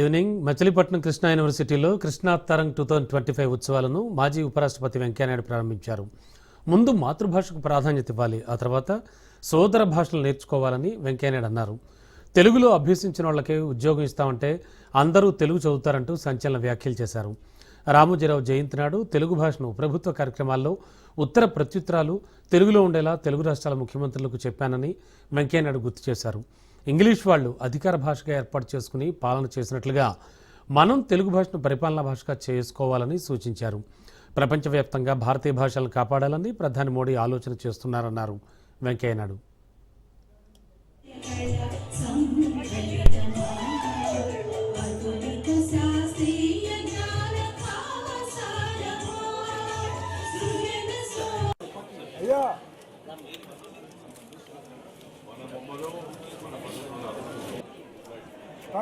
Evening Machilipatnam Krishna యూనివర్సిటీలో Krishna Tarang two thousand twenty five ఉత్సవాలను మాజీ ఉపరాష్ట్రపతి వెంకయ్యనాయుడు ప్రారంభించారు. ముందు మాతృభాషకు ప్రాధాన్యత ఇవ్వాలి ఆ తర్వాత సోదర భాషలు నేర్చుకోవాలని వెంకయ్యనాయుడు అన్నారు. తెలుగులో అభ్యసించిన వాళ్ళకే ఉద్యోగం ఇస్తామంటే అందరూ తెలుగు చదువుతారంటూ సంచలన వ్యాఖ్యలు చేశారు. రామోజీరావు జయంతి నాడు తెలుగు భాషను ప్రభుత్వ కార్యక్రమాల్లో ఉత్తర ప్రత్యుత్తరాలు తెలుగులో ఉండేలా తెలుగు రాష్ట్రాల ముఖ్యమంత్రులకు చెప్పానని వెంకయ్యనాయుడు గుర్తు చేశారు. ఇంగ్లీష్ వాళ్ళు అధికార భాషగా ఏర్పాటు చేసుకుని పాలన చేసినట్లుగా మనం తెలుగు భాషను పరిపాలనా భాషగా చేసుకోవాలని సూచించారు. ప్రపంచవ్యాప్తంగా భారతీయ భాషలను కాపాడాలని ప్రధాని మోడీ ఆలోచన చేస్తున్నారన్నారు వెంకయ్యనాయుడు.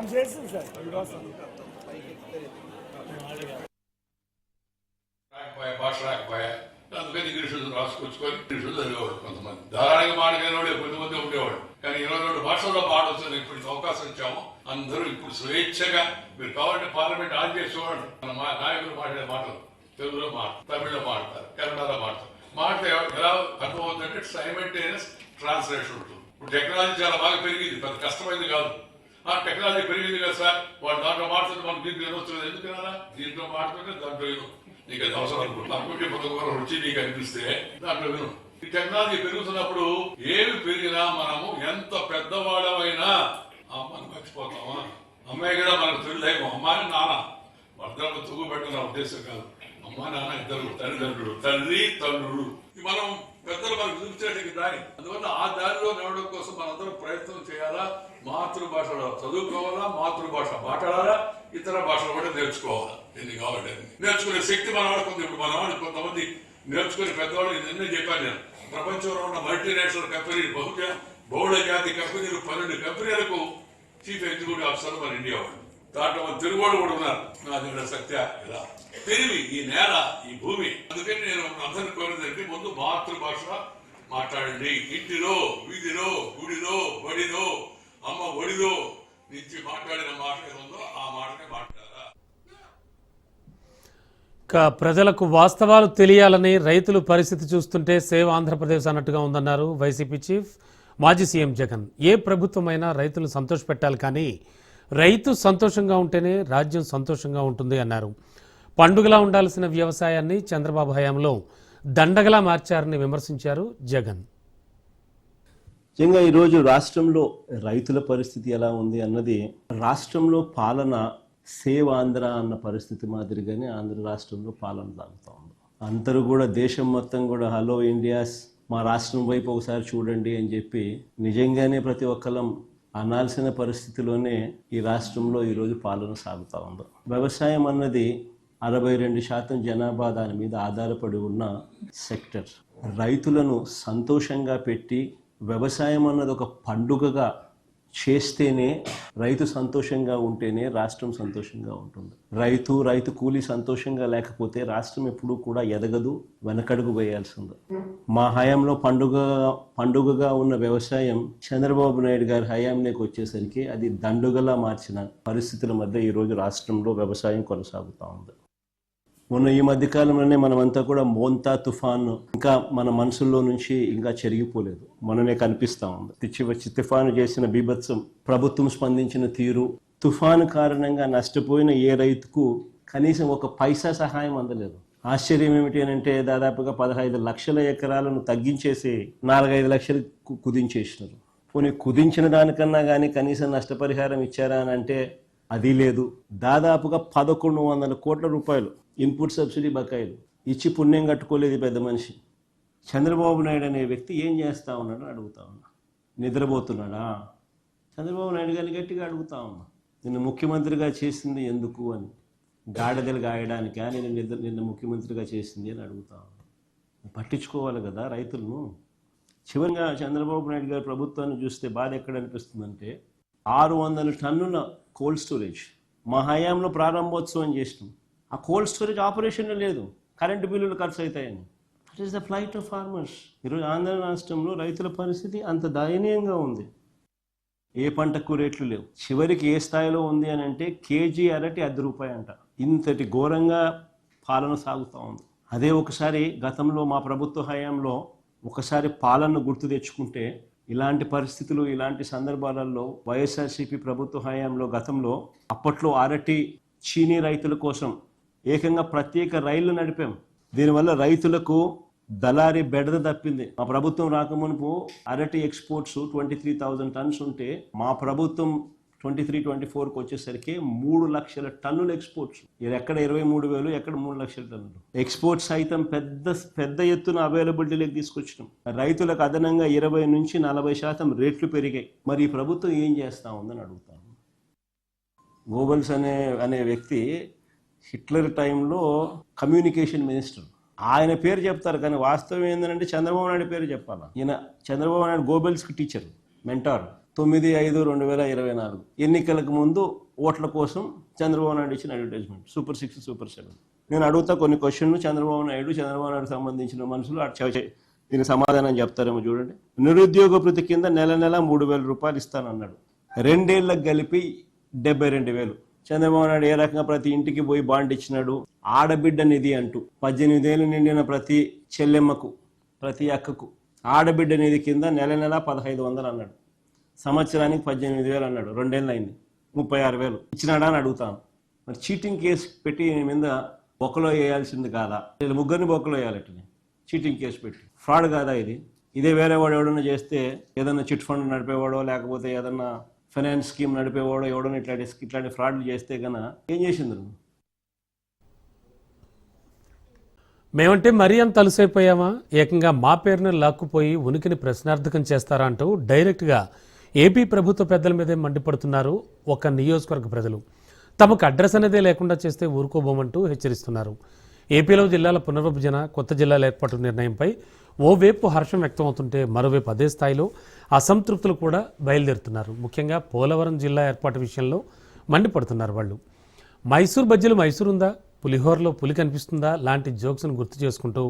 మనం చేస్తుంది సార్ భాష రాకపోయా అందుకని ఇంగ్లీష్ రాసుకొచ్చుకొని ఇంగ్లీష్ చదివేవాడు కొంతమంది ధారాళంగా మాట్లాడేవాడు కొంతమంది ఉండేవాడు కానీ ఇరవై రెండు భాషల్లో పాడవచ్చు ఇప్పుడు అవకాశం ఇచ్చాము అందరూ ఇప్పుడు స్వేచ్ఛగా మీరు కావాలంటే పార్లమెంట్ ఆన్ చేసి చూడండి మన మా- నాయకులు మాట్లాడే మాటలు తెలుగులో మాట తమిళ్ళో మాట్లాడతారు కన్నడలో మాట్లాడతారు మాట్లాడే ఎలా అర్థమవుతుందంటే సైమెంటేనియస్ ట్రాన్స్లేషన్ ఉంటుంది ఇప్పుడు టెక్నాలజీ చాలా బాగా పెరిగింది పెద్ద కష్టమైంది కాదు ఆ టెక్నాలజీ పెరిగింది కదా సార్. వాడు దాంట్లో మాట్లాడుతుంది మనం దీంట్లో వినొచ్చు కదా ఎందుకు కదా దీంట్లో మాట్లాడితే దాంట్లో విను నీకు అది అవసరం అనుకుంటా. కంప్యూటర్ రుచి నీకు అనిపిస్తే దాంట్లో విను ఈ టెక్నాలజీ పెరుగుతున్నప్పుడు ఏమి పెరిగినా మనము ఎంత పెద్దవాడమైనా అమ్మని మర్చిపోతామా? అమ్మాయి కూడా మనకు తెలియలేము అమ్మాయి నాన్న. వర్ధనకు తూగు పెట్టిన ఉద్దేశం కాదు. అమ్మ నాన్న ఇద్దరు తల్లిదండ్రులు. తండ్రి తండ్రులు మనం పెద్దలు మనకు చూపించేటికి దారి. అందువల్ల ఆ దారిలో నడవడం కోసం మనందరం ప్రయత్నం చేయాలా? మాతృభాషలో చదువుకోవాలా? మాతృభాష మాట్లాడాలా? ఇతర భాషలు కూడా నేర్చుకోవాలా? ఎన్ని కావాలంటే నేర్చుకునే శక్తి మన వాళ్ళకు ఉంది. ఇప్పుడు మన వాళ్ళు కొంతమంది నేర్చుకునే పెద్దవాళ్ళు నిన్నే చెప్పాను నేను. ప్రపంచంలో ఉన్న మల్టీనేషనల్ కంపెనీలు బహుజ బహుళ జాతి కంపెనీలు పన్నెండు కంపెనీలకు చీఫ్ ఎగ్జిక్యూటివ్ ఆఫీసర్ మన ఇండియా వాళ్ళు. దాంట్లో మన కూడా ఉన్నారు. నా దగ్గర సత్య ఇలా. తెలివి ఈ నేల ఈ భూమి. అందుకని నేను అందరిని కోరిందంటే ముందు మాతృభాష మాట్లాడండి. ఇంటిలో వీధిలో గుడిలో బడిలో అమ్మ ఒడిలో నుంచి మాట్లాడిన మాట ఏదో ఆ మాటనే మాట్లాడారా ఇక ప్రజలకు వాస్తవాలు తెలియాలని రైతులు పరిస్థితి చూస్తుంటే సేవ్ ఆంధ్రప్రదేశ్ అన్నట్టుగా ఉందన్నారు వైసీపీ చీఫ్ మాజీ సీఎం జగన్. ఏ ప్రభుత్వమైనా రైతులు సంతోషపెట్టాలి కానీ రైతు సంతోషంగా ఉంటేనే రాజ్యం సంతోషంగా ఉంటుంది అన్నారు. పండుగలా ఉండాల్సిన వ్యవసాయాన్ని చంద్రబాబు హయాంలో దండగలా మార్చారని విమర్శించారు జగన్. ముఖ్యంగా ఈరోజు రాష్ట్రంలో రైతుల పరిస్థితి ఎలా ఉంది అన్నది రాష్ట్రంలో పాలన సేవ్ ఆంధ్ర అన్న పరిస్థితి మాదిరిగానే ఆంధ్ర రాష్ట్రంలో పాలన సాగుతూ ఉంది. అందరూ కూడా దేశం మొత్తం కూడా హలో ఇండియాస్ మా రాష్ట్రం వైపు ఒకసారి చూడండి అని చెప్పి నిజంగానే ప్రతి ఒక్కరం అనాల్సిన పరిస్థితిలోనే ఈ రాష్ట్రంలో ఈరోజు పాలన సాగుతూ ఉంది. వ్యవసాయం అన్నది అరవై రెండు శాతం జనాభా దాని మీద ఆధారపడి ఉన్న సెక్టర్. రైతులను సంతోషంగా పెట్టి వ్యవసాయం అన్నది ఒక పండుగగా చేస్తేనే రైతు సంతోషంగా ఉంటేనే రాష్ట్రం సంతోషంగా ఉంటుంది. రైతు రైతు కూలి సంతోషంగా లేకపోతే రాష్ట్రం ఎప్పుడూ కూడా ఎదగదు వెనకడుగు వేయాల్సింది. మా హయాంలో పండుగ పండుగగా ఉన్న వ్యవసాయం చంద్రబాబు నాయుడు గారి హయాంలోకి వచ్చేసరికి అది దండుగలా మార్చిన పరిస్థితుల మధ్య ఈరోజు రాష్ట్రంలో వ్యవసాయం కొనసాగుతూ ఉంది. మొన్న ఈ మధ్య కాలంలోనే మనమంతా కూడా మోంతా తుఫాను ఇంకా మన మనసుల్లో నుంచి ఇంకా చెరిగిపోలేదు. మననే కనిపిస్తా ఉంది. తెచ్చి వచ్చి తుఫాను చేసిన బీభత్సం ప్రభుత్వం స్పందించిన తీరు తుఫాను కారణంగా నష్టపోయిన ఏ రైతుకు కనీసం ఒక పైసా సహాయం అందలేదు. ఆశ్చర్యం ఏమిటి అని అంటే దాదాపుగా పదహైదు లక్షల ఎకరాలను తగ్గించేసి నాలుగైదు లక్షలు కు- కుదించేసినారు. పోనీ కుదించిన దానికన్నా కానీ కనీసం నష్టపరిహారం ఇచ్చారా అని అంటే అది లేదు. దాదాపుగా పదకొండు వందల కోట్ల రూపాయలు ఇన్పుట్ సబ్సిడీ బకాయిలు ఇచ్చి పుణ్యం కట్టుకోలేదు పెద్ద మనిషి. చంద్రబాబు నాయుడు అనే వ్యక్తి ఏం చేస్తా ఉన్నాడో అడుగుతా ఉన్నా. నిద్రపోతున్నాడా? చంద్రబాబు నాయుడు గారిని గట్టిగా అడుగుతా ఉన్నా. నిన్ను ముఖ్యమంత్రిగా చేసింది ఎందుకు అని. గాడిదలు గాయడానికా? నేను నిద్ర నిన్న ముఖ్యమంత్రిగా చేసింది అని అడుగుతా ఉన్నా. పట్టించుకోవాలి కదా రైతులను. చివరిగా చంద్రబాబు నాయుడు గారి ప్రభుత్వాన్ని చూస్తే బాధ ఎక్కడ అనిపిస్తుందంటే ఆరు వందల టన్నుల కోల్డ్ స్టోరేజ్ మా హయాంలో ప్రారంభోత్సవం చేసినాం. ఆ కోల్డ్ స్టోరేజ్ ఆపరేషన్ లేదు. కరెంటు బిల్లులు ఖర్చు అవుతాయని that is the plight of farmers ఈరోజు ఆంధ్ర రాష్ట్రంలో రైతుల పరిస్థితి అంత దయనీయంగా ఉంది. ఏ పంటకు రేట్లు లేవు. చివరికి ఏ స్థాయిలో ఉంది అని అంటే కేజీ అరటి అర్ధ రూపాయి అంట. ఇంతటి ఘోరంగా పాలన సాగుతూ ఉంది. అదే ఒకసారి గతంలో మా ప్రభుత్వ హయాంలో ఒకసారి పాలనను గుర్తు తెచ్చుకుంటే ఇలాంటి పరిస్థితులు ఇలాంటి సందర్భాలలో వైఎస్ఆర్సీపీ ప్రభుత్వ హయాంలో గతంలో అప్పట్లో అరటి చీనీ రైతుల కోసం ఏకంగా ప్రత్యేక రైళ్ళు నడిపాం. దీనివల్ల రైతులకు దళారి బెడద తప్పింది. మా ప్రభుత్వం రాకమునుపు అరటి exports twenty three thousand tons ఉంటే మా ప్రభుత్వం ట్వంటీ త్రీ ట్వంటీ ఫోర్కి వచ్చేసరికి మూడు లక్షల టన్నులు ఎక్స్పోర్ట్స్. ఇది ఎక్కడ ఇరవై మూడు వేలు ఎక్కడ మూడు లక్షల టన్నులు. ఎక్స్పోర్ట్స్ సైతం పెద్ద పెద్ద ఎత్తున అవైలబిలిటీలోకి తీసుకొచ్చినాం. రైతులకు అదనంగా ఇరవై నుంచి నలభై శాతం రేట్లు పెరిగాయి. మరి ఈ ప్రభుత్వం ఏం చేస్తా ఉందని అడుగుతాను. గోబల్స్ అనే అనే వ్యక్తి హిట్లర్ టైంలో కమ్యూనికేషన్ మినిస్టర్. ఆయన పేరు చెప్తారు కానీ వాస్తవం ఏంటంటే చంద్రబాబు నాయుడు పేరు చెప్పాలా? ఈయన చంద్రబాబు నాయుడు గోబెల్స్కి టీచర్ మెంటార్. తొమ్మిది ఐదు రెండు వేల ఇరవై నాలుగు ఎన్నికలకు ముందు ఓట్ల కోసం చంద్రబాబు నాయుడు ఇచ్చిన advertisement super six super seven నేను అడుగుతా కొన్ని క్వశ్చన్లు చంద్రబాబు నాయుడు చంద్రబాబు నాయుడు సంబంధించిన మనుషులు దీనికి సమాధానం చెప్తారేమో చూడండి. నిరుద్యోగ భృతి కింద నెల నెల మూడు వేల రూపాయలు ఇస్తానన్నాడు. రెండేళ్ళకు కలిపి డెబ్బై రెండు వేలు. చంద్రబాబు నాయుడు ఏ రకంగా ప్రతి ఇంటికి పోయి బాండ్ ఇచ్చినాడు? ఆడబిడ్డ నిధి అంటూ. పద్దెనిమిది ఏళ్ళు నిండిన ప్రతి చెల్లెమ్మకు ప్రతి అక్కకు ఆడబిడ్డ నిధి కింద నెల నెల పదహైదు వందలు అన్నాడు. సంవత్సరానికి పద్దెనిమిది వేలు అన్నాడు. రెండేళ్ళు అయింది. ముప్పై ఆరు వేలు. ఇచ్చినాడా అని అడుగుతాను. మరి చీటింగ్ కేసు పెట్టి మీద బొక్కలో వేయాల్సింది కాదా? వీళ్ళు ముగ్గురిని బొక్కలో వేయాలట చీటింగ్ కేసు పెట్టి. ఫ్రాడ్ కాదా ఇది? ఇదే వేరే వాడు ఎవడన్నా చేస్తే ఏదన్నా చిట్ ఫండ్ నడిపేవాడో లేకపోతే ఏదన్నా ఫైనాన్స్ స్కీమ్ నడిపేవాడో ఎవడన్నా ఇట్లాంటి ఇట్లాంటి ఫ్రాడ్లు చేస్తే కన్నా ఏం చేసింది నువ్వు మేమంటే మరీ అంత అలసైపోయామా? ఏకంగా మా పేరును లాక్కుపోయి ఉనికిని ప్రశ్నార్థకం చేస్తారా అంటూ డైరెక్ట్గా ఏపీ ప్రభుత్వ పెద్దల మీదే మండిపడుతున్నారు ఒక నియోజకవర్గ ప్రజలు. తమకు అడ్రస్ అనేదే లేకుండా చేస్తే ఊరుకోబోమంటూ హెచ్చరిస్తున్నారు. ఏపీలో జిల్లాల పునర్విభజన కొత్త జిల్లాల ఏర్పాటు నిర్ణయంపై ఓవైపు హర్షం వ్యక్తమవుతుంటే మరోవైపు అదే స్థాయిలో అసంతృప్తులు కూడా బయలుదేరుతున్నారు. ముఖ్యంగా పోలవరం జిల్లా ఏర్పాటు విషయంలో మండిపడుతున్నారు వాళ్ళు. మైసూర్ బజ్జీలు మైసూర్ ఉందా పులిహోరలో పులి కనిపిస్తుందా? లాంటి జోక్స్ను గుర్తు చేసుకుంటూ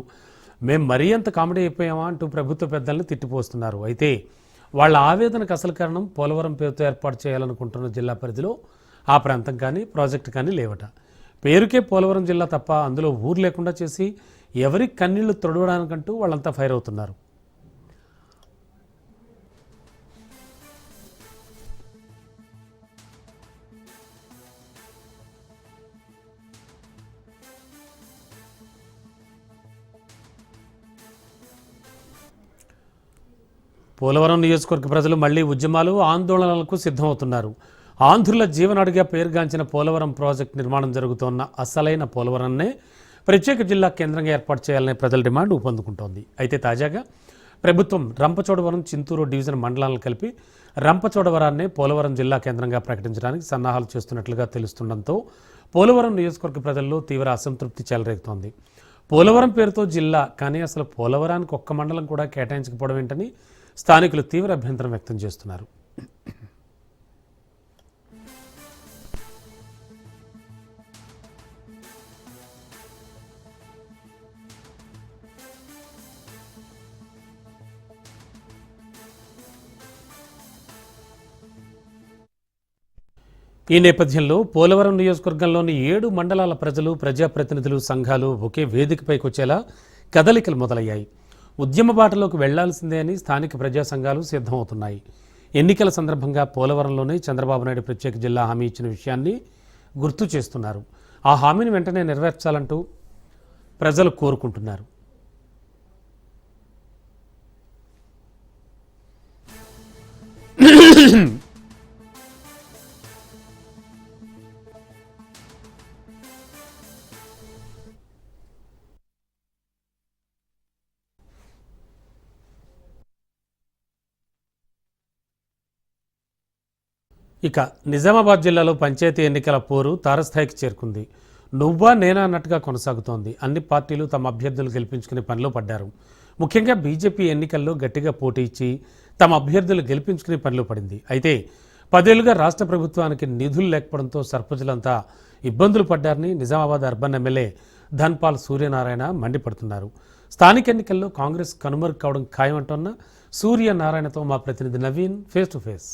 మేం మరీ అంత కామెడీ అయిపోయామా? అంటూ ప్రభుత్వ పెద్దల్ని తిట్టిపోస్తున్నారు. అయితే వాళ్ళ ఆవేదనకు అసలు కారణం పోలవరం పేరుతో ఏర్పాటు చేయాలనుకుంటున్న జిల్లా పరిధిలో ఆ ప్రాంతం కానీ ప్రాజెక్టు కానీ లేవట. పేరుకే పోలవరం జిల్లా తప్ప అందులో ఊరు లేకుండా చేసి ఎవరి కన్నీళ్ళు తొడవడానికంటూ వాళ్ళంతా ఫైర్ అవుతున్నారు. పోలవరం నియోజకవర్గ ప్రజలు మళ్ళీ ఉద్యమాలు ఆందోళనలకు సిద్ధమవుతున్నారు. ఆంధ్రుల జీవనాడిగా పేరుగాంచిన పోలవరం ప్రాజెక్టు నిర్మాణం జరుగుతోన్న అసలైన పోలవరాన్నే ప్రత్యేక జిల్లా కేంద్రంగా ఏర్పాటు చేయాలనే ప్రజల డిమాండ్ ఊపందుకుంటోంది అయితే తాజాగా ప్రభుత్వం రంపచోడవరం చింతూరు డివిజన్ మండలాలను కలిపి రంపచోడవరాన్నే పోలవరం జిల్లా కేంద్రంగా ప్రకటించడానికి సన్నాహాలు చేస్తున్నట్లుగా తెలుస్తుండటంతో పోలవరం నియోజకవర్గ ప్రజల్లో తీవ్ర అసంతృప్తి చెలరేగుతోంది. పోలవరం పేరుతో జిల్లా కానీ అసలు పోలవరానికి ఒక్క మండలం కూడా కేటాయించకపోవడం ఏంటని స్థానికులు తీవ్ర అభ్యంతరం వ్యక్తం చేస్తున్నారు. ఈ నేపథ్యంలో పోలవరం నియోజకవర్గంలోని ఏడు మండలాల ప్రజలు ప్రజాప్రతినిధులు సంఘాలు ఒకే వేదికపైకొచ్చేలా కదలికలు మొదలయ్యాయి. ఉద్యమ బాటలోకి వెళ్ళాల్సిందే అని స్థానిక ప్రజా సంఘాలు సిద్ధమవుతున్నాయి. ఎన్నికల సందర్భంగా పోలవరంలోనే చంద్రబాబు నాయుడు ప్రత్యేక జిల్లా హామీ ఇచ్చిన విషయాన్ని గుర్తు చేస్తున్నారు. ఆ హామీని వెంటనే నెరవేర్చాలంటూ ప్రజలు కోరుకుంటున్నారు. ఇక నిజామాబాద్ జిల్లాలో పంచాయతీ ఎన్నికల పోరు తారస్థాయికి చేరుకుంది. నువ్వా నేనా అన్నట్టుగా కొనసాగుతోంది. అన్ని పార్టీలు తమ అభ్యర్థులు గెలిపించుకునే పనిలో పడ్డారు. ముఖ్యంగా బీజేపీ ఎన్నికల్లో గట్టిగా పోటీ ఇచ్చి తమ అభ్యర్థులు గెలిపించుకునే పనిలో పడింది. అయితే పదేళ్ళుగా రాష్ట్ర ప్రభుత్వానికి నిధులు లేకపోవడంతో సర్పంచులంతా ఇబ్బందులు పడ్డారని నిజామాబాద్ అర్బన్ ఎమ్మెల్యే ధన్పాల్ సూర్యనారాయణ మండిపడుతున్నారు. స్థానిక ఎన్నికల్లో కాంగ్రెస్ కనుమరుగు కావడం ఖాయమంటున్న సూర్యనారాయణతో మా ప్రతినిధి నవీన్ ఫేస్ టు ఫేస్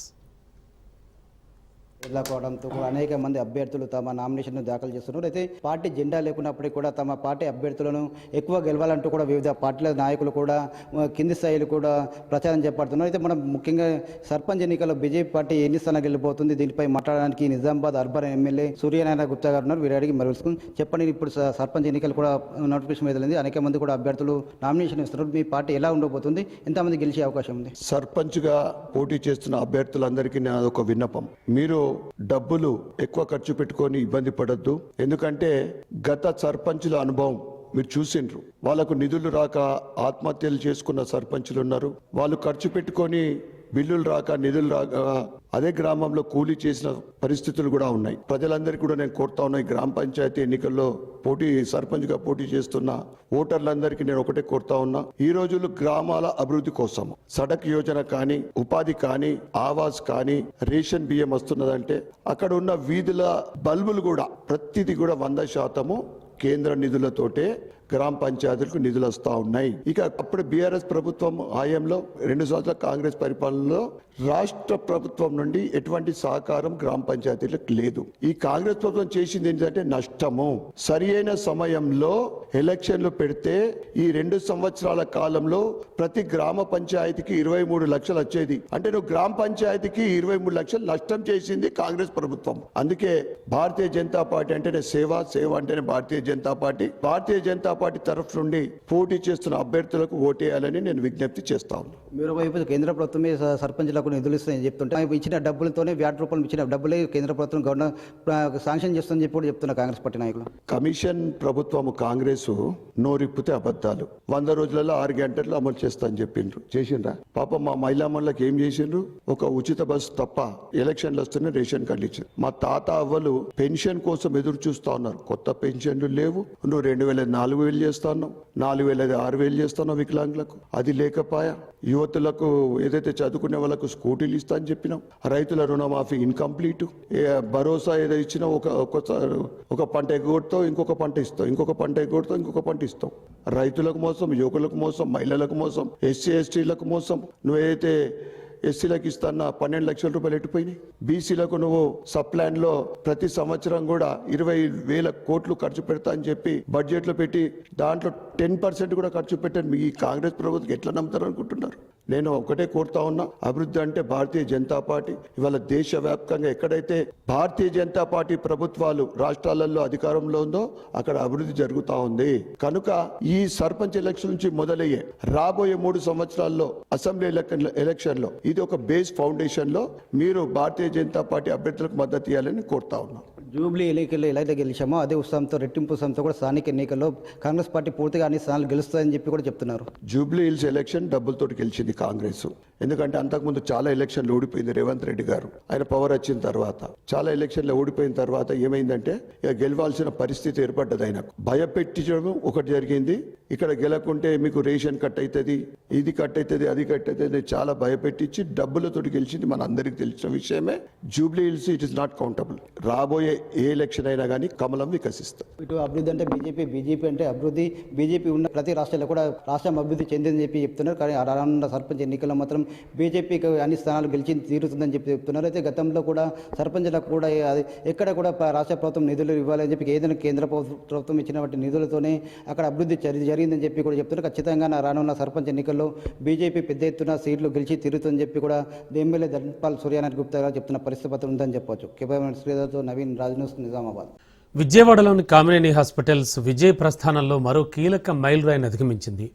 ఎదుర్కోవడంతో అనేక మంది అభ్యర్థులు తమ నామినేషన్ను దాఖలు చేస్తున్నారు. అయితే పార్టీ జెండా లేకున్నప్పటికీ కూడా తమ పార్టీ అభ్యర్థులను ఎక్కువ గెలవాలంటూ కూడా వివిధ పార్టీల నాయకులు కూడా కింది స్థాయిలు కూడా ప్రచారం చేపడుతున్నారు. అయితే మనం ముఖ్యంగా సర్పంచ్ ఎన్నికల్లో బీజేపీ పార్టీ ఎన్ని స్థానాలు వెళ్ళిపోతుంది? దీనిపై మాట్లాడడానికి నిజామాబాద్ అర్బన్ ఎమ్మెల్యే సూర్యనారాయణ గుప్తా గారు ఉన్నారు. వీరు అడిగి చెప్పండి ఇప్పుడు స- సర్పంచ్ ఎన్నికలు కూడా నోటిఫికేషన్ విడుదలైంది అనేక మంది కూడా అభ్యర్థులు నామినేషన్ ఇస్తున్నారు మీ పార్టీ ఎలా ఉండబోతుంది? ఎంతమంది గెలిచే అవకాశం ఉంది? సర్పంచ్గా పోటీ చేస్తున్న అభ్యర్థులందరికీ నా ఒక విన్నపం. మీరు డబ్బులు ఎక్కువ ఖర్చు పెట్టుకొని ఇబ్బంది పడద్దు. ఎందుకంటే గత సర్పంచుల అనుభవం మీరు చూసిండ్రు. వాళ్ళకు నిధులు రాక ఆత్మహత్యలు చేసుకున్న సర్పంచులు ఉన్నారు. వాళ్ళు ఖర్చు పెట్టుకొని బిల్లులు రాక నిధులు రాక అదే గ్రామంలో కూలీ చేసిన పరిస్థితులు కూడా ఉన్నాయి. ప్రజలందరికీ కూడా నేను కోరుతా ఉన్నాయి గ్రామ పంచాయతీ ఎన్నికల్లో పోటీ సర్పంచ్గా పోటీ చేస్తున్న ఓటర్లందరికీ నేను ఒకటే కోరుతా ఉన్నా ఈ రోజుల్లో గ్రామాల అభివృద్ధి కోసం సడక్ యోజన కానీ ఉపాధి కానీ ఆవాస్ కానీ రేషన్ బియ్యం వస్తున్నదంటే అక్కడ ఉన్న వీధుల బల్బులు కూడా ప్రతిదీ కూడా వంద శాతము కేంద్ర నిధులతోటే గ్రామ పంచాయతీలకు నిధులు వస్తూ ఉన్నాయి. ఇక అప్పుడు బీఆర్ఎస్ ప్రభుత్వం హయాంలో రెండు సంవత్సరాల కాంగ్రెస్ పరిపాలనలో రాష్ట్ర ప్రభుత్వం నుండి ఎటువంటి సహకారం గ్రామ పంచాయతీలకు లేదు. ఈ కాంగ్రెస్ ప్రభుత్వం చేసింది ఏంటంటే నష్టము. సరి అయిన సమయంలో ఎలక్షన్లు పెడితే ఈ రెండు సంవత్సరాల కాలంలో ప్రతి గ్రామ పంచాయతీకి ఇరవై మూడు లక్షలు వచ్చేది. అంటే నువ్వు గ్రామ పంచాయతీకి ఇరవై మూడు లక్షలు నష్టం చేసింది కాంగ్రెస్ ప్రభుత్వం. అందుకే భారతీయ జనతా పార్టీ అంటేనే సేవ సేవ అంటేనే భారతీయ జనతా పార్టీ. భారతీయ జనతా పార్టీ తరఫు నుండి పోటీ చేస్తున్న అభ్యర్థులకు ఓటేయాలని నేను విజ్ఞప్తి చేస్తా మీరు వైపు కేంద్ర ప్రభుత్వమే సర్పంచులకు నిధులు ఇస్తుందని చెప్తుంటే ఇచ్చిన డబ్బులతోనే వ్యాట్ రూపంలో ఇచ్చిన డబ్బులే కేంద్ర ప్రభుత్వం గవర్నర్ శాంక్షన్ చేస్తుందని చెప్పి కూడా చెప్తున్నారు కాంగ్రెస్ పార్టీ నాయకులు. కమిషన్ ప్రభుత్వము కాంగ్రెస్ నోరిప్పితే అబద్ధాలు. వంద రోజులలో ఆరు గంటల్లో అమలు చేస్తా అని చెప్పిండ్రు. చేసిండ్రా? పాప మా మహిళా మండలకు ఏం చేసిండ్రు? ఒక ఉచిత బస్సు తప్ప ఎలక్షన్లు వస్తేనే రేషన్ కార్డు ఇచ్చారు మా తాత అవ్వలు పెన్షన్ కోసం ఎదురు చూస్తా ఉన్నారు. కొత్త పెన్షన్లు లేవు. నువ్వు రెండు వేల నాలుగు వేలు చేస్తాను నాలుగు వేల ఆరు వేలు చేస్తున్నావు వికలాంగులకు. అది లేకపోయా? యువతులకు ఏదైతే చదువుకునే వాళ్ళకు స్కూటీలు ఇస్తా అని చెప్పినాం. రైతుల రుణమాఫీ ఇన్కంప్లీట్ భరోసా ఏదో ఇచ్చినా ఒక ఒక్కసారి ఒక పంట ఎగ్గొడతావు ఇంకొక పంట ఇస్తావు ఇంకొక పంట ఎగ్గొడతావు ఇంకొక పంట ఇస్తాం రైతులకు మోసం యువకులకు మోసం మహిళలకు మోసం ఎస్సీ ఎస్టీలకు మోసం. నువ్వేదైతే ఎస్సీలకు ఇస్తాన్న పన్నెండు లక్షల రూపాయలు ఎట్టుపోయినాయి బీసీలకు నువ్వు సప్లాన్లో ప్రతి సంవత్సరం కూడా ఇరవై వేల కోట్లు ఖర్చు పెడతా అని చెప్పి బడ్జెట్లో పెట్టి దాంట్లో టెన్ పర్సెంట్ కూడా ఖర్చు పెట్టాను మీ కాంగ్రెస్ ప్రభుత్వం ఎట్లా నమ్ముతారు అనుకుంటున్నారు? నేను ఒకటే కోరుతా ఉన్నా అభివృద్ధి అంటే భారతీయ జనతా పార్టీ. ఇవాళ దేశవ్యాప్తంగా ఎక్కడైతే భారతీయ జనతా పార్టీ ప్రభుత్వాలు రాష్ట్రాలలో అధికారంలో ఉందో అక్కడ అభివృద్ధి జరుగుతా ఉంది. కనుక ఈ సర్పంచ్ ఎలక్షన్ నుంచి మొదలయ్యే రాబోయే మూడు సంవత్సరాల్లో అసెంబ్లీ ఎలక్షన్ ఎలక్షన్లో ఇది ఒక బేస్ ఫౌండేషన్లో మీరు భారతీయ జనతా పార్టీ అభ్యర్థులకు మద్దతు ఇవ్వాలని కోరుతా ఉన్నాం. జూబ్లీ ఎన్నికల్లో ఎలా అయితే గెలిచామో అదే ఉత్సాహంతో రెట్టింపు ఉత్సాహంతో కూడా స్థానిక ఎన్నికల్లో కాంగ్రెస్ పార్టీ పూర్తిగా అన్ని స్థానాలు గెలుస్తుందని చెప్పి కూడా చెప్తున్నారు. జూబ్లీ హిల్స్ ఎలక్షన్ డబ్బులతో గెలిచింది కాంగ్రెస్. ఎందుకంటే అంతకుముందు చాలా ఎలక్షన్లు ఓడిపోయింది రేవంత్ రెడ్డి గారు. ఆయన పవర్ వచ్చిన తర్వాత చాలా ఎలక్షన్లు ఓడిపోయిన తర్వాత ఏమైందంటే ఇక గెలవాల్సిన పరిస్థితి ఏర్పడ్డది ఆయనకు. భయపెట్టించడం ఒకటి జరిగింది. ఇక్కడ గెలకుంటే మీకు రేషన్ కట్ అవుతుంది ఇది కట్ అవుతుంది అది కట్ అవుతుంది చాలా భయపెట్టించి డబ్బులతో గెలిచింది మన అందరికి తెలిసిన విషయమే. Jubilee Hills it is not countable. రాబోయే ఏ ఎలక్షన్ అయినా కానీ కమలం వికసిస్తాం. ఇటు అభివృద్ధి అంటే బీజేపీ బీజేపీ అంటే అభివృద్ధి. బీజేపీ ఉన్న ప్రతి రాష్ట్రాల్లో కూడా రాష్ట్రం అభివృద్ధి చెందిందని చెప్పి చెప్తున్నారు. కానీ రానున్న సర్పంచ్ ఎన్నికల్లో మాత్రం బీజేపీకి అన్ని స్థానాలు గెలిచి తీరుతుందని చెప్పి చెప్తున్నారు. అయితే గతంలో కూడా సర్పంచ్లకు కూడా అది ఎక్కడ కూడా రాష్ట్ర ప్రభుత్వం నిధులు ఇవ్వాలని చెప్పి ఏదైనా కేంద్ర ప్రభుత్వం ఇచ్చిన వాటి నిధులతోనే అక్కడ అభివృద్ధి జరిగిందని చెప్పి కూడా చెప్తున్నారు. ఖచ్చితంగా రానున్న సర్పంచ్ ఎన్నికల్లో బీజేపీ పెద్ద ఎత్తున సీట్లు గెలిచి తీరుతుందని చెప్పి కూడా ఎమ్మెల్యే ధర్మపాల్ సూర్యనారాయణ గుప్తా గారు చెప్తున్న పరిస్థితి పత్రం ఉందని చెప్పవచ్చు. కెమెరామెన్ శ్రీధర్తో నవీన్ రాజ్ న్యూస్ నిజామాబాద్. విజయవాడలోని కామినేని హాస్పిటల్స్ విజయ ప్రస్థానంలో మరో కీలక మైలురాయిని అధిగమించింది.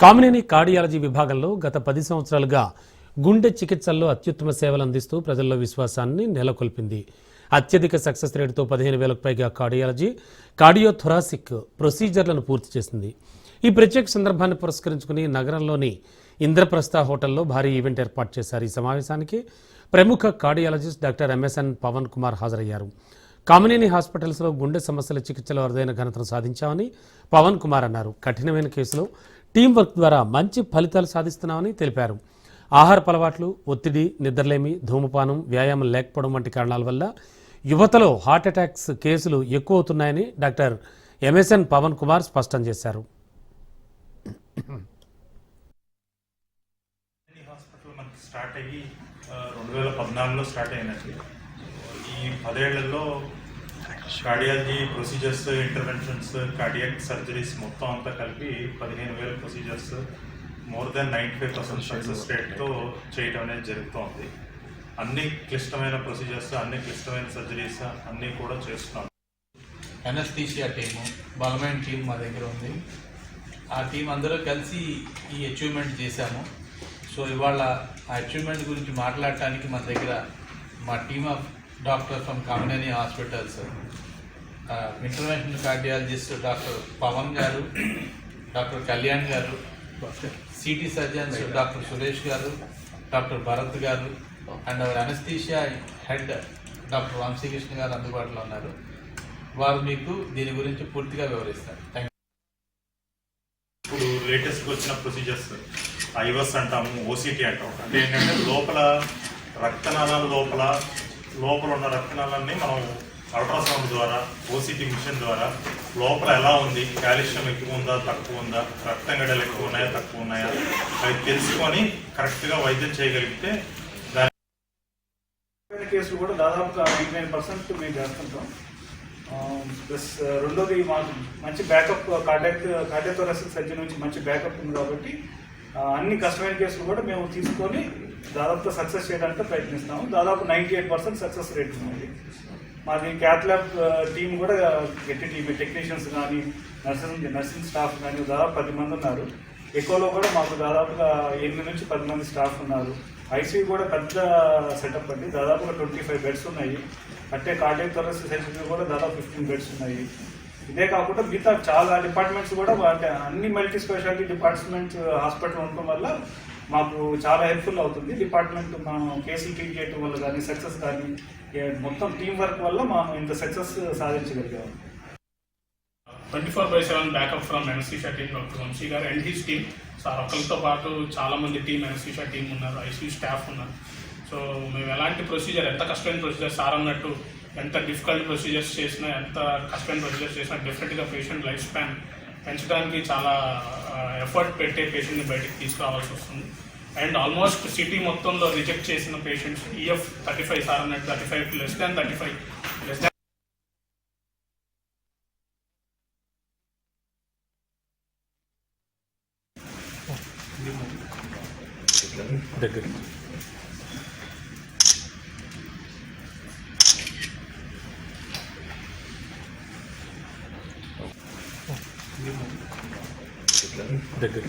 కామినేని కార్డియాలజీ విభాగంలో గత పది సంవత్సరాలుగా గుండె చికిత్సల్లో అత్యుత్తమ సేవలు అందిస్తూ ప్రజల్లో విశ్వాసాన్ని నెలకొల్పింది. అత్యధిక సక్సెస్ రేటుతో పదిహేను వేలకు పైగా కార్డియాలజీ కార్డియోథొరాసిక్ ప్రొసీజర్లను పూర్తి చేసింది. ఈ ప్రత్యేక సందర్భాన్ని పురస్కరించుకుని నగరంలోని ఇంద్రప్రస్థ హోటల్లో భారీ ఈవెంట్ ఏర్పాటు చేశారు. ఈ సమావేశానికి ప్రముఖ cardiologist doctor MSN Pavan Kumar హాజరయ్యారు. కామినేని హాస్పిటల్స్లో గుండె సమస్యల చికిత్సలో అరుదైన ఘనతను సాధించామని పవన్ కుమార్ అన్నారు. కఠినమైన కేసులో టీం వర్క్ ద్వారా మంచి ఫలితాలు సాధిస్తున్నామని తెలిపారు. ఆహారపు అలవాట్లు ఒత్తిడి నిద్రలేమి ధూమపానం వ్యాయామం లేకపోవడం వంటి కారణాల వల్ల యువతలో హార్ట్ అటాక్స్ కేసులు ఎక్కువ అవుతున్నాయని డాక్టర్ ఎంఎస్ఎన్ పవన్ కుమార్ స్పష్టం చేశారు. స్టార్ట్ అయ్యి రెండు వేల పద్నాలుగులో స్టార్ట్ అయినది ఈ పదేళ్ళలో cardiology procedures interventions cardiac surgeries మొత్తం అంతా కలిపి పదిహేను వేల procedures more than ninety five percent success రేట్తో చేయడం అనేది జరుగుతోంది. అన్ని క్లిష్టమైన ప్రొసీజర్స్ అన్ని క్లిష్టమైన సర్జరీస్ అన్నీ కూడా చేస్తున్నాం. ఎనస్థీషియా టీము బలమైన టీం మా దగ్గర ఉంది. ఆ టీం అందరూ కలిసి ఈ అచీవ్మెంట్ చేశాము. సో ఇవాళ ఆ అచీవ్మెంట్ గురించి మాట్లాడటానికి మన దగ్గర మా team of doctor from Kamineni hospitals intervention cardiologist doctor Pavan garu doctor Kalyan గారు city surgeons doctor Suresh garu doctor Bharat garu and our anaesthesia head doctor Vamsikrishna garu అందుబాటులో ఉన్నారు. వారు మీకు దీని గురించి పూర్తిగా వివరిస్తారు. థ్యాంక్ ఇప్పుడు లేటెస్ట్గా వచ్చిన ప్రొసీజర్స్ ఐవస్ అంటాము ఓసిటీ అంటాం అంటే ఏంటంటే లోపల రక్తనాళాల లోపల లోపల ఉన్న రక్తనాలన్నీ మనం అల్ట్రాసౌండ్ ద్వారా ఓసీటీ మిషన్ ద్వారా లోపల ఎలా ఉంది? కాల్షియం ఎక్కువ ఉందా? తక్కువ ఉందా? రక్తం గడలు ఎక్కువ ఉన్నాయా? తక్కువ ఉన్నాయా? అవి తెలుసుకొని కరెక్ట్గా వైద్యం చేయగలిగితే దాని కేసులు కూడా దాదాపుగా నైంటీ నైన్ పర్సెంట్ మేము చేస్తుంటాం. ప్లస్ రెండోది మాకు మంచి బ్యాకప్ కార్డియాక్ కార్డియోథోరాసిక్ సర్జరీ నుంచి మంచి బ్యాకప్ ఉంది కాబట్టి అన్ని కష్టమైన కేసులు కూడా మేము తీసుకొని దాదాపుగా సక్సెస్ చేయడానికి ప్రయత్నిస్తాము. దాదాపు ninety eight percent success rate ఉంది. మాది క్యాట్లాబ్ టీం కూడా గట్టి టీమ్ టెక్నీషియన్స్ కానీ నర్సింగ్ నర్సింగ్ స్టాఫ్ కానీ దాదాపు పది మంది ఉన్నారు. ఎక్కువలో కూడా మాకు దాదాపుగా ఎనిమిది నుంచి పది మంది స్టాఫ్ ఉన్నారు. ఐసీయూ కూడా పెద్ద సెటప్ అండి. దాదాపుగా ట్వంటీ ఫైవ్ బెడ్స్ ఉన్నాయి. అంటే కార్డియక్ థొరసిస్ సెంటర్ కూడా దాదాపు ఫిఫ్టీన్ బెడ్స్ ఉన్నాయి. ఇదే కాకుండా మిగతా చాలా డిపార్ట్మెంట్స్ కూడా అంటే అన్ని మల్టీ స్పెషాలిటీ డిపార్ట్మెంట్స్ హాస్పిటల్ ఉండటం వల్ల మాకు చాలా హెల్ప్ఫుల్ అవుతుంది. డిపార్ట్మెంట్ మనం కేసులు ట్రీట్ చేయడం వల్ల కానీ సక్సెస్ కానీ మొత్తం టీం వర్క్ వల్ల మనం ఇంత success సాధించగలిగాము twenty four by seven backup from anaesthesia team doctor Vamsi garu and his team. Sir ఒకరితో పాటు చాలా మంది టీం ఎనసీషా టీం ఉన్నారు ఐసీ స్టాఫ్ ఉన్నారు. సో మేము ఎలాంటి ప్రొసీజర్ ఎంత కష్టమైన ప్రొసీజర్ సార్ అన్నట్టు ఎంత డిఫికల్ట్ ప్రొసీజర్స్ చేసినా ఎంత కష్టమైన ప్రొసీజర్స్ చేసినా డెఫినెట్గా పేషెంట్ లైఫ్ స్పాన్ పెంచడానికి చాలా ఎఫర్ట్ పెట్టే పేషెంట్ని బయటికి తీసుకురావాల్సి వస్తుంది. అండ్ ఆల్మోస్ట్ సిటీ మొత్తంలో రిజెక్ట్ చేసిన patients EF thirty five sir అన్నట్టు thirty five less than thirty five less than దగ్గర దగ్గర.